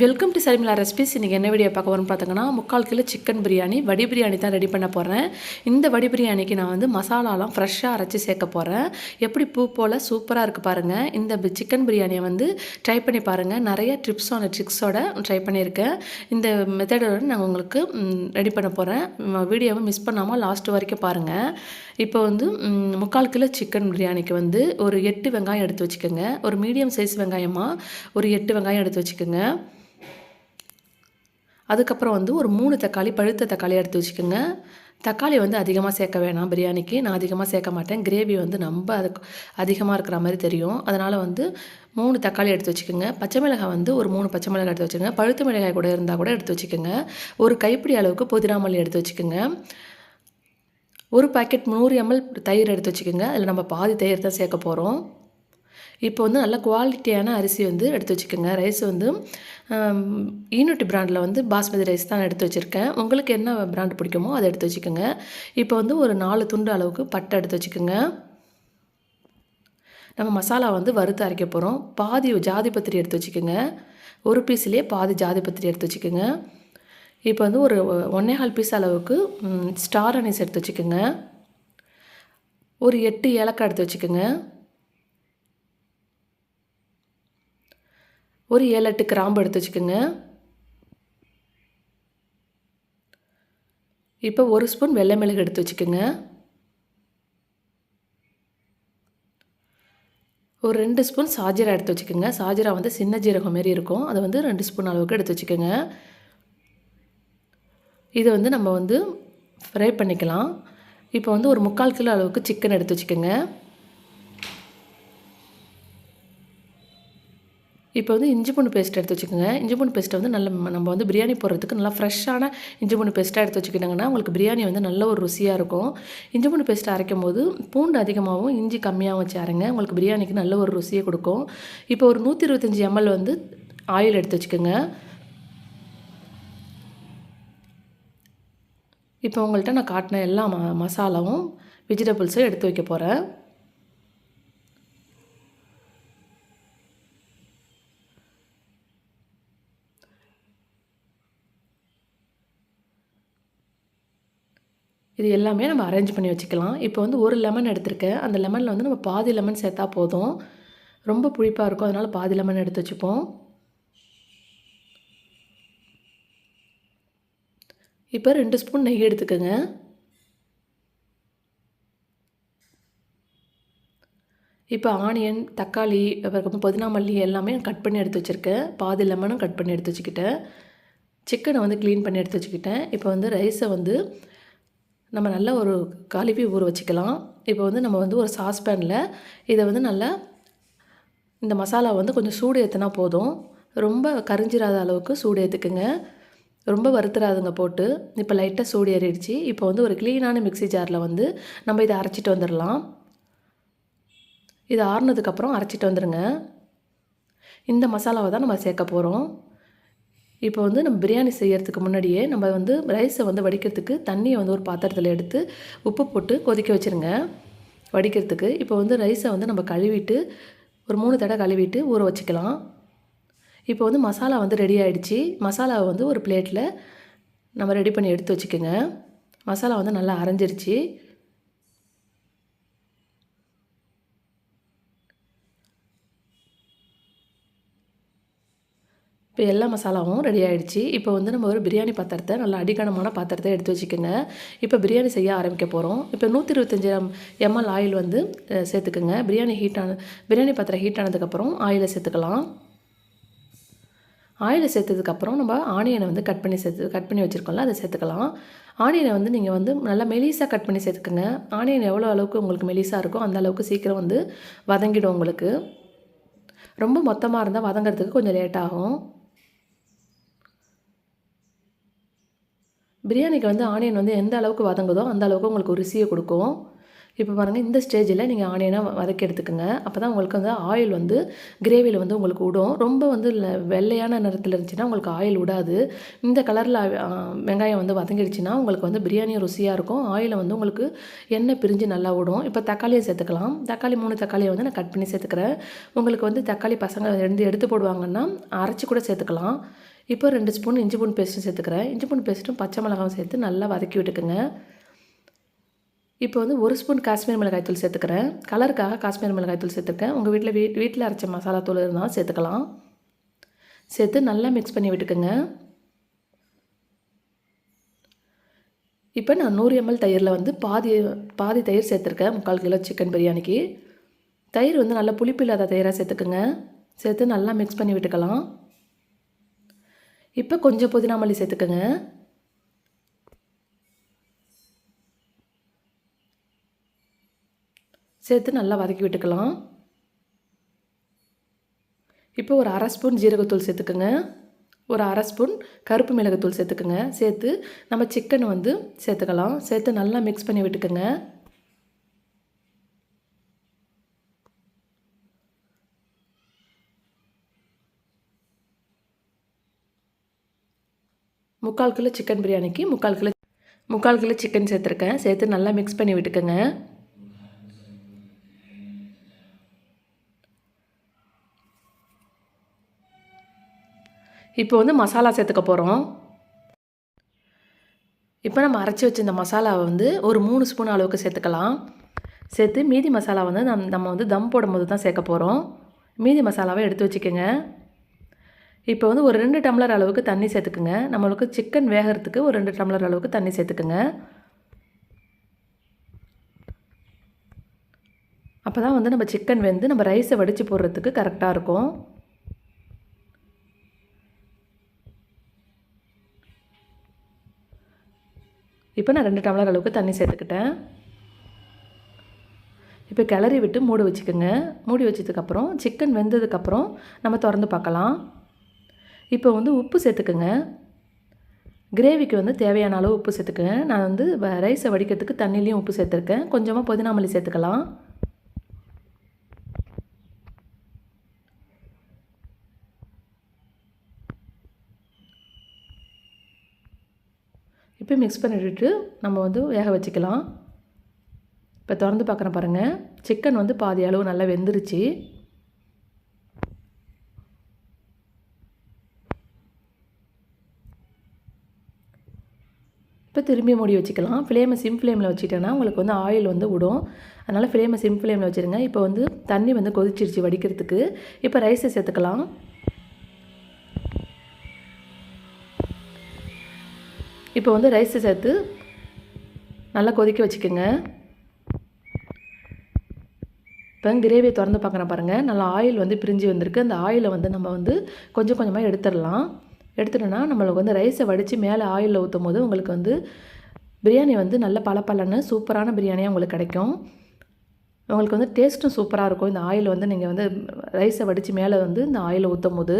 Welcome to சரிமிலா recipes இன்றைக்கி என்ன video பார்க்க போகிறோம்னு பார்த்தீங்கன்னா முக்கால் கிலோ சிக்கன் பிரியாணி வடி பிரியாணி தான் ரெடி பண்ண போகிறேன் இந்த வடி பிரியாணிக்கு நான் வந்து மசாலாலாம் ஃப்ரெஷ்ஷாக அரைச்சி சேர்க்க போகிறேன் எப்படி பூ போல் சூப்பராக இருக்குது பாருங்கள் இந்த சிக்கன் பிரியாணியை வந்து ட்ரை பண்ணி பாருங்கள் நிறைய ட்ரிப்ஸோட ட்ரிக்ஸோட ட்ரை பண்ணியிருக்கேன். இந்த மெத்தடோட நான் உங்களுக்கு ரெடி பண்ண போகிறேன் வீடியோவை மிஸ் பண்ணாமல் லாஸ்ட் வரைக்கும் பாருங்கள் இப்போ வந்து முக்கால் கிலோ சிக்கன் பிரியாணிக்கு வந்து ஒரு எட்டு வெங்காயம் எடுத்து வச்சுக்கோங்க. ஒரு மீடியம் சைஸ் வெங்காயமாக ஒரு எட்டு வெங்காயம் எடுத்து வச்சுக்கோங்க. அதுக்கப்புறம் வந்து ஒரு மூணு தக்காளி பழுத்த தக்காளி எடுத்து வச்சுக்கோங்க. தக்காளி வந்து அதிகமாக சேர்க்க வேணாம் பிரியாணிக்கு. நான் அதிகமாக சேர்க்க மாட்டேன். கிரேவி வந்து ரொம்ப அதுக்கு அதிகமாக இருக்கிற மாதிரி தெரியும். அதனால் வந்து மூணு தக்காளி எடுத்து வச்சுக்கோங்க. பச்சை மிளகாய் வந்து ஒரு மூணு பச்சை மிளகாய் எடுத்து வச்சுக்கோங்க. பழுத்த மிளகாய் கூட இருந்தால் கூட எடுத்து வச்சுக்கோங்க. ஒரு கைப்பிடி அளவுக்கு புதினா மல்லி எடுத்து வச்சுக்கோங்க. ஒரு பாக்கெட் நூறு எம்எல் தயிர் எடுத்து வச்சுக்கோங்க. அதில் நம்ம பாதி தயிர் தான் சேர்க்க போகிறோம் இப்போ வந்து நல்ல குவாலிட்டியான அரிசி வந்து எடுத்து வச்சுக்கோங்க. ரைஸ் வந்து ஈனூட்டி பிராண்டில் வந்து பாஸ்மதி ரைஸ் தான் எடுத்து வச்சுருக்கேன். உங்களுக்கு என்ன பிராண்ட் பிடிக்குமோ அதை எடுத்து வச்சுக்கோங்க. இப்போ வந்து ஒரு நாலு துண்டு அளவுக்கு பட்டை எடுத்து வச்சுக்கோங்க. நம்ம மசாலா வந்து வறுத்து அரைக்க போகிறோம் பாதி ஜாதி பத்திரி எடுத்து வச்சுக்கோங்க. ஒரு பீஸ்லேயே பாதி ஜாதி பத்திரி எடுத்து வச்சுக்கோங்க. இப்போ வந்து ஒரு ஒன்றே கால் பீஸ் அளவுக்கு ஸ்டார் அனிஸ் எடுத்து வச்சுக்கோங்க. ஒரு எட்டு ஏலக்காய் எடுத்து வச்சுக்கோங்க. ஒரு ஏழு எட்டு கிராம்பு எடுத்து வச்சுக்கோங்க. இப்போ ஒரு ஸ்பூன் வெள்ளை மிளகு எடுத்து வச்சுக்கோங்க. ஒரு ரெண்டு ஸ்பூன் சாஜிரா எடுத்து வச்சுக்கோங்க. சாஜிரா வந்து சின்ன ஜீரகம் மாரி இருக்கும். அதை வந்து ரெண்டு ஸ்பூன் அளவுக்கு எடுத்து வச்சுக்கோங்க. இதை வந்து நம்ம வந்து ஃப்ரை பண்ணிக்கலாம். இப்போ வந்து ஒரு முக்கால் கிலோ அளவுக்கு சிக்கன் எடுத்து வச்சுக்கோங்க. இப்போ வந்து இஞ்சி பூண்டு பேஸ்ட் எடுத்து வச்சுக்கோங்க. இஞ்சி பூண்டு பேஸ்ட்டை வந்து நல்ல நம்ம வந்து பிரியாணி போடுறதுக்கு நல்லா ஃப்ரெஷ்ஷான இஞ்சி பூண்டு பேஸ்ட்டாக எடுத்து வச்சுக்கிட்டாங்கன்னா உங்களுக்கு பிரியாணி வந்து நல்ல ஒரு ருசியாக இருக்கும். இஞ்சி பூண்டு பேஸ்ட் அரைக்கும் போது பூண்டு அதிகமாகவும் இஞ்சி கம்மியாகவும் வச்சு அரைங்க. உங்களுக்கு பிரியாணிக்கு நல்ல ஒரு ருசியை கொடுக்கும். இப்போ ஒரு நூற்றி இருபத்தஞ்சி எம்எல் வந்து ஆயில் எடுத்து வச்சுக்கோங்க. இப்போ உங்கள்கிட்ட நான் காட்டின எல்லா ம மசாலாவும் வெஜிடபிள்ஸும் எடுத்து வைக்க போகிறேன் இது எல்லாமே நம்ம அரேஞ்ச் பண்ணி வச்சுக்கலாம். இப்போ வந்து ஒரு லெமன் எடுத்திருக்கேன். அந்த லெமனில் வந்து நம்ம பாதி லெமன் சேர்த்தா போதும். ரொம்ப புளிப்பாக இருக்கும். அதனால் பாதி லெமன் எடுத்து வச்சுப்போம். இப்போ ரெண்டு ஸ்பூன் நெய் எடுத்துக்கோங்க. இப்போ ஆனியன் தக்காளி அப்புறம் புதினா மல்லி எல்லாமே கட் பண்ணி எடுத்து வச்சுருக்கேன். பாதி லெமனும் கட் பண்ணி எடுத்து வச்சுக்கிட்டேன். சிக்கனை வந்து க்ளீன் பண்ணி எடுத்து வச்சுக்கிட்டேன். இப்போ வந்து ரைஸை வந்து நம்ம நல்லா ஒரு கழுவி ஊற வச்சுக்கலாம். இப்போ வந்து நம்ம வந்து ஒரு சாஸ்பேனில் இதை வந்து நல்லா இந்த மசாலா வந்து கொஞ்சம் சூடு ஏற்றினா போதும். ரொம்ப கரிஞ்சிராத அளவுக்கு சூடு ஏற்றுக்குங்க ரொம்ப வறுத்துறாதுங்க போட்டு. இப்போ லைட்டாக சூடு ஏறிடுச்சு. இப்போ வந்து ஒரு க்ளீனான மிக்ஸி ஜாரில் வந்து நம்ம இதை அரைச்சிட்டு வந்துடலாம் இது ஆறுனதுக்கப்புறம் அரைச்சிட்டு வந்துடுங்க இந்த மசாலாவை தான் நம்ம சேர்க்க போகிறோம் இப்போ வந்து நம்ம பிரியாணி செய்கிறதுக்கு முன்னாடியே நம்ம வந்து ரைஸை வந்து வடிக்கிறதுக்கு தண்ணியை வந்து ஒரு பாத்திரத்தில் எடுத்து உப்பு போட்டு கொதிக்க வச்சுருங்க. வடிக்கிறதுக்கு இப்போ வந்து ரைஸை வந்து நம்ம கழுவிட்டு ஒரு மூணு தடவை கழுவிட்டு ஊற வச்சுக்கலாம். இப்போ வந்து மசாலா வந்து ரெடி ஆகிடுச்சி மசாலாவை வந்து ஒரு பிளேட்டில் நம்ம ரெடி பண்ணி எடுத்து வச்சுக்கோங்க. மசாலா வந்து நல்லா அரைஞ்சிருச்சு. இப்போ எல்லா மசாலாவும் ரெடி ஆகிடுச்சு இப்போ வந்து நம்ம ஒரு பிரியாணி பாத்திரத்தை நல்ல அடிக்கணமான பாத்திரத்தை எடுத்து வச்சுக்கோங்க. இப்போ பிரியாணி செய்ய ஆரம்பிக்க போகிறோம் இப்போ நூற்றி இருபத்தஞ்சி எம்எல் ஆயில் வந்து சேர்த்துக்குங்க. பிரியாணி ஹீட் ஆன பிரியாணி பாத்திரம் ஹீட் ஆனதுக்கப்புறம் ஆயிலை சேர்த்துக்கலாம். ஆயிலை சேர்த்ததுக்கப்புறம் நம்ம ஆனியனை வந்து கட் பண்ணி சேர்த்து கட் பண்ணி வச்சுருக்கோம்ல அதை சேர்த்துக்கலாம். ஆனியனை வந்து நீங்கள் வந்து நல்லா மெலிசாக கட் பண்ணி சேர்த்துக்கோங்க. ஆனியன் எவ்வளோ அளவுக்கு உங்களுக்கு மெலிசாக இருக்கோ அந்த அளவுக்கு சீக்கிரம் வந்து வதங்கிடும் உங்களுக்கு. ரொம்ப மொத்தமாக இருந்தால் வதங்கிறதுக்கு கொஞ்சம் லேட் ஆகும். பிரியாணிக்கு வந்து ஆனியன் வந்து எந்த அளவுக்கு வதங்குதோ அந்த அளவுக்கு உங்களுக்கு ருசியை கொடுக்கும். இப்போ பாருங்கள் இந்த ஸ்டேஜில் நீங்கள் ஆனியனை வதக்கி எடுத்துக்கோங்க. அப்போ தான் உங்களுக்கு வந்து ஆயில் வந்து கிரேவியில் வந்து உங்களுக்கு விடும் ரொம்ப வந்து வெள்ளையான நிறத்தில் இருந்துச்சுன்னா உங்களுக்கு ஆயில் விடாது இந்த கலரில் வெங்காயம் வந்து வதங்கிடுச்சுன்னா உங்களுக்கு வந்து பிரியாணி ருசியாக இருக்கும். ஆயிலை வந்து உங்களுக்கு எண்ணெய் பிரிஞ்சு நல்லா விடும் இப்போ தக்காளியை சேர்த்துக்கலாம். தக்காளி மூணு தக்காளியை வந்து நான் கட் பண்ணி சேர்த்துக்கிறேன். உங்களுக்கு வந்து தக்காளி பசங்க எடுத்து எடுத்து போடுவாங்கன்னா அரைச்சி கூட சேர்த்துக்கலாம். இப்போ ரெண்டு ஸ்பூன் இஞ்சி பூண்டு பேஸ்ட்டும் சேர்த்துக்கிறேன். இஞ்சி பூண்டு பேஸ்ட்டும் பச்சை மிளகாவும் சேர்த்து நல்லா வதக்கி விட்டுக்குங்க. இப்போ வந்து ஒரு ஸ்பூன் காஷ்மீர் மிளகாய் தூள் சேர்த்துக்கிறேன். கலருக்காக காஷ்மீர் மிளகாய் தூள் சேர்த்துருக்கேன். உங்கள் வீட்டில் வீட் வீட்டில் அரைச்ச மசாலா தூள் இருந்தாலும் சேர்த்துக்கலாம். சேர்த்து நல்லா மிக்ஸ் பண்ணி விட்டுக்குங்க. இப்போ நான் நூறு எம்எல் தயிரில் வந்து பாதி பாதி தயிர் சேர்த்துருக்கேன். முக்கால் கிலோ சிக்கன் பிரியாணிக்கு. தயிர் வந்து நல்லா புளிப்பு இல்லாத தயிராக சேர்த்துக்குங்க. சேர்த்து நல்லா மிக்ஸ் பண்ணி விட்டுக்கலாம். இப்போ கொஞ்சம் புதினா மல்லி சேர்த்துக்கோங்க. சேர்த்து நல்லா வதக்கி விட்டுக்கலாம். இப்போ ஒரு அரை ஸ்பூன் ஜீரகத்தூள் சேர்த்துக்குங்க. ஒரு அரை ஸ்பூன் கருப்பு மிளகுத்தூள் சேர்த்துக்குங்க. சேர்த்து நம்ம சிக்கன் வந்து சேர்த்துக்கலாம். சேர்த்து நல்லா மிக்ஸ் பண்ணி விட்டுக்கோங்க. முக்கால் கிலோ சிக்கன் பிரியாணிக்கு முக்கால் கிலோ முக்கால் கிலோ சிக்கன் சேர்த்துருக்கேன். சேர்த்து நல்லா மிக்ஸ் பண்ணி விட்டுக்கோங்க. இப்போ வந்து மசாலா சேர்த்துக்க போகிறோம் இப்போ நம்ம அரைச்சி வச்சிருந்த மசாலாவை வந்து ஒரு மூணு ஸ்பூன் அளவுக்கு சேர்த்துக்கலாம். சேர்த்து மீதி மசாலா வந்து நம் நம்ம வந்து தம் போடும்போது தான் சேர்க்க போகிறோம் மீதி மசாலாவை எடுத்து வச்சுக்கோங்க. இப்போ வந்து ஒரு ரெண்டு டம்ளர் அளவுக்கு தண்ணி சேர்த்துக்குங்க. நம்மளுக்கு சிக்கன் வேகிறதுக்கு ஒரு ரெண்டு டம்ளர் அளவுக்கு தண்ணி சேர்த்துக்குங்க. அப்போ தான் வந்து நம்ம சிக்கன் வெந்து நம்ம ரைஸை வடித்து போடுறதுக்கு கரெக்டாக இருக்கும். இப்போ நான் ரெண்டு டம்ளர் அளவுக்கு தண்ணி சேர்த்துக்கிட்டேன். இப்போ கிளறி விட்டு மூடி வச்சுக்கோங்க. மூடி வச்சதுக்கப்புறம் சிக்கன் வெந்ததுக்கப்புறம் நம்ம திறந்து பார்க்கலாம். இப்போ வந்து உப்பு சேர்த்துக்குங்க. கிரேவிக்கு வந்து தேவையான அளவு உப்பு சேர்த்துக்குங்க. நான் வந்து வ- ரைஸை வடிக்கிறதுக்கு தண்ணிலையும் உப்பு சேர்த்துருக்கேன். கொஞ்சமாக புதினா மல்லி சேர்த்துக்கலாம். இப்போ மிக்ஸ் பண்ணிவிட்டு நம்ம வந்து வேக வச்சுக்கலாம். இப்போ திறந்து பார்க்குறேன் பாருங்கள் சிக்கன் வந்து பாதி அளவு நல்லா வெந்துருச்சு இப்போ திரும்பி மூடி வச்சுக்கலாம். ஃப்ளேமை சிம் ஃப்ளேமில் வச்சுட்டேன்னா உங்களுக்கு வந்து ஆயில் வந்து விடும். அதனால் ஃப்ளேமை சிம் ஃப்ளேமில் வச்சுருங்க. இப்போ வந்து தண்ணி வந்து கொதிச்சிருச்சு வடிக்கிறதுக்கு. இப்போ ரைஸை சேர்த்துக்கலாம். இப்போ வந்து ரைஸை சேர்த்து நல்லா கொதிக்க வச்சுக்கோங்க. இப்போ கிரேவியை திறந்து பார்க்குறேன் பாருங்கள் நல்லா ஆயில் வந்து பிரிஞ்சு வந்திருக்கு. அந்த ஆயிலை வந்து நம்ம வந்து கொஞ்சம் கொஞ்சமாக எடுத்துடலாம். எடுத்துட்டோன்னா நம்மளுக்கு வந்து ரைஸை வடித்து மேலே ஆயிலில் ஊற்றும் போது உங்களுக்கு வந்து பிரியாணி வந்து நல்ல பளபளன்னு சூப்பரான பிரியாணியாக உங்களுக்கு கிடைக்கும். உங்களுக்கு வந்து டேஸ்ட்டும் சூப்பராக இருக்கும். இந்த ஆயில் வந்து நீங்கள் வந்து ரைஸை வடித்து மேலே வந்து இந்த ஆயிலில் ஊற்றும் போது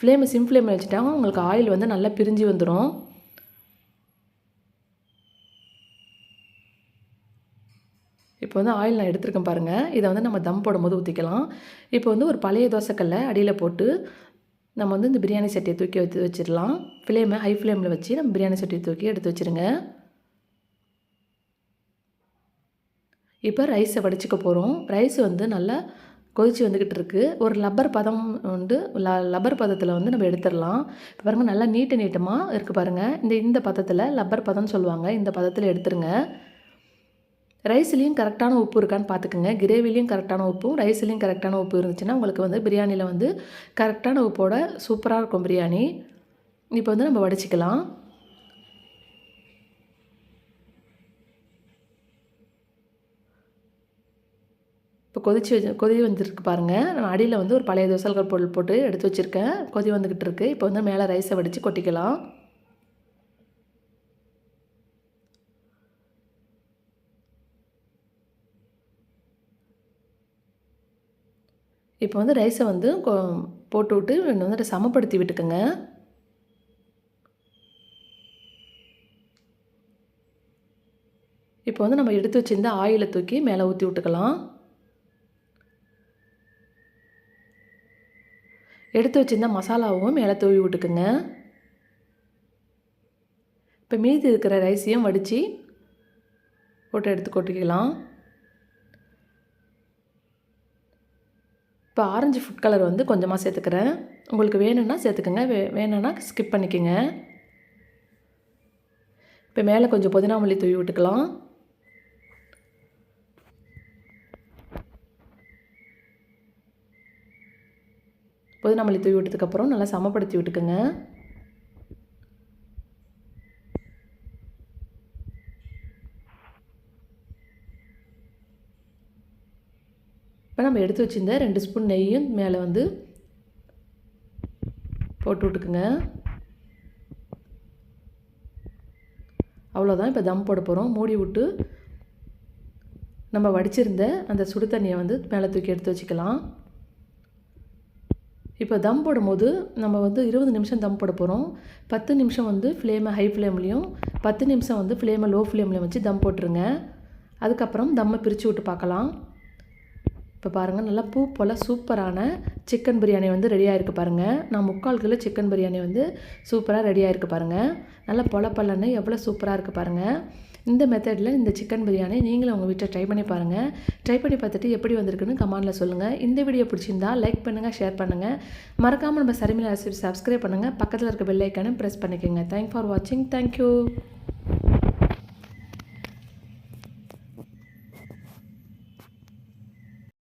ஃப்ளேமை சிம் ஃப்ளேமில் வச்சுட்டாங்க. உங்களுக்கு ஆயில் வந்து நல்லா பிரிஞ்சு வந்துடும் வந்து ஆயில் நான் எடுத்துருக்கேன் பாருங்கள் இதை வந்து நம்ம தம் போடும்போது ஊற்றிக்கலாம் இப்போ வந்து ஒரு பழைய தோசைக்கல்லை அடியில் போட்டு நம்ம வந்து இந்த பிரியாணி சட்டியை தூக்கி வச்சு வச்சிடலாம். ஃப்ளேமை ஹை ஃப்ளேமில் வச்சு நம்ம பிரியாணி சட்டியை தூக்கி எடுத்து வச்சுருங்க. இப்போ ரைஸை வடிச்சுக்க போகிறோம் ரைஸ் வந்து நல்லா கொதிச்சு வந்துக்கிட்டு இருக்குது ஒரு லப்பர் பதம் வந்து ல லப்பர் பதத்தில் வந்து நம்ம எடுத்துடலாம். இப்போ பாருங்கள் நல்லா நீட்டு நீட்டமாக இருக்குது பாருங்கள் இந்த இந்த பதத்தில் லப்பர் பதம்னு சொல்லுவாங்க. இந்த பதத்தில் எடுத்துருங்க. ரைஸ்லேயும் கரெக்டான உப்பு இருக்கான்னு பார்த்துக்குங்க கிரேவிலையும் கரெக்டான உப்பும் ரைஸ்லேயும் கரெக்டான உப்பு இருந்துச்சுன்னா உங்களுக்கு வந்து பிரியாணியில் வந்து கரெக்டான உப்போட சூப்பராக இருக்கும் பிரியாணி. இப்போ வந்து நம்ம வடிச்சிக்கலாம். இப்போ கொதிச்சு வச்சு கொதி வந்துருக்கு பாருங்கள் நான் அடியில் வந்து ஒரு பழைய தோசைகள் பொருள் போட்டு எடுத்து வச்சுருக்கேன். கொதி வந்துக்கிட்டு இருக்குது இப்போ வந்து மேலே ரைஸை வடித்து கொட்டிக்கலாம். இப்போ வந்து ரைஸை வந்து கொ போட்டு விட்டு வந்துட்டு சமப்படுத்தி விட்டுக்குங்க. இப்போ வந்து நம்ம எடுத்து வச்சிருந்த ஆயிலை தூக்கி மேலே ஊற்றி விட்டுக்கலாம். எடுத்து வச்சிருந்த மசாலாவும் மேலே தூவி விட்டுக்குங்க. இப்போ மீதி இருக்கிற ரைஸையும் வடித்து போட்டு எடுத்து கொட்டிக்கலாம். இப்போ ஆரஞ்சு ஃபுட் கலர் வந்து கொஞ்சமாக சேர்த்துக்கிறேன். உங்களுக்கு வேணும்னா சேர்த்துக்கோங்க. வே வேணும்னா ஸ்கிப் பண்ணிக்கோங்க. இப்போ மேலே கொஞ்சம் புதினா மல்லி தூவி விட்டுக்கலாம். புதினா மல்லி தூவி விட்டதுக்கப்புறம் நல்லா சமப்படுத்தி விட்டுக்குங்க. இப்போ நம்ம எடுத்து வச்சிருந்த ரெண்டு ஸ்பூன் நெய்யும் மேலே வந்து போட்டு விட்டுக்குங்க. அவ்வளோதான் இப்போ தம் போட போகிறோம். மூடி விட்டு நம்ம வடிச்சிருந்த அந்த சுடு தண்ணியை வந்து மேலே தூக்கி எடுத்து வச்சுக்கலாம். இப்போ தம் போடும்போது நம்ம வந்து இருபது நிமிஷம் தம் போட போகிறோம். பத்து நிமிஷம் வந்து ஃப்ளேமை ஹை ஃப்ளேம்லேயும் பத்து நிமிஷம் வந்து ஃப்ளேமை லோ ஃப்ளேம்லேயும் வச்சு தம் போட்டுருங்க. அதுக்கப்புறம் தம்மை பிரித்து விட்டு பார்க்கலாம். இப்போ பாருங்கள் நல்லா பூ போல் சூப்பரான சிக்கன் பிரியாணி வந்து ரெடியாக இருக்குது பாருங்கள் நான் முக்கால் கிலோ சிக்கன் பிரியாணி வந்து சூப்பராக ரெடியாக இருக்குது பாருங்கள் நல்லா பொல பழன்னு எவ்வளோ சூப்பராக இருக்குது பாருங்கள் இந்த மெத்தடில் இந்த சிக்கன் பிரியாணி நீங்களும் உங்கள் வீட்டில் ட்ரை பண்ணி பாருங்கள் ட்ரை பண்ணி பார்த்துட்டு எப்படி வந்திருக்குன்னு கமெண்டில் சொல்லுங்கள் இந்த வீடியோ பிடிச்சிருந்தா லைக் பண்ணுங்கள் ஷேர் பண்ணுங்கள் மறக்காமல் நம்ம சரிமிலா ரெசிபி சப்ஸ்கிரைப் பண்ணுங்கள் பக்கத்தில் இருக்க பெல் ப்ரெஸ் பண்ணிக்கோங்க. தேங்க் ஃபார் வாட்சிங் தேங்க்யூ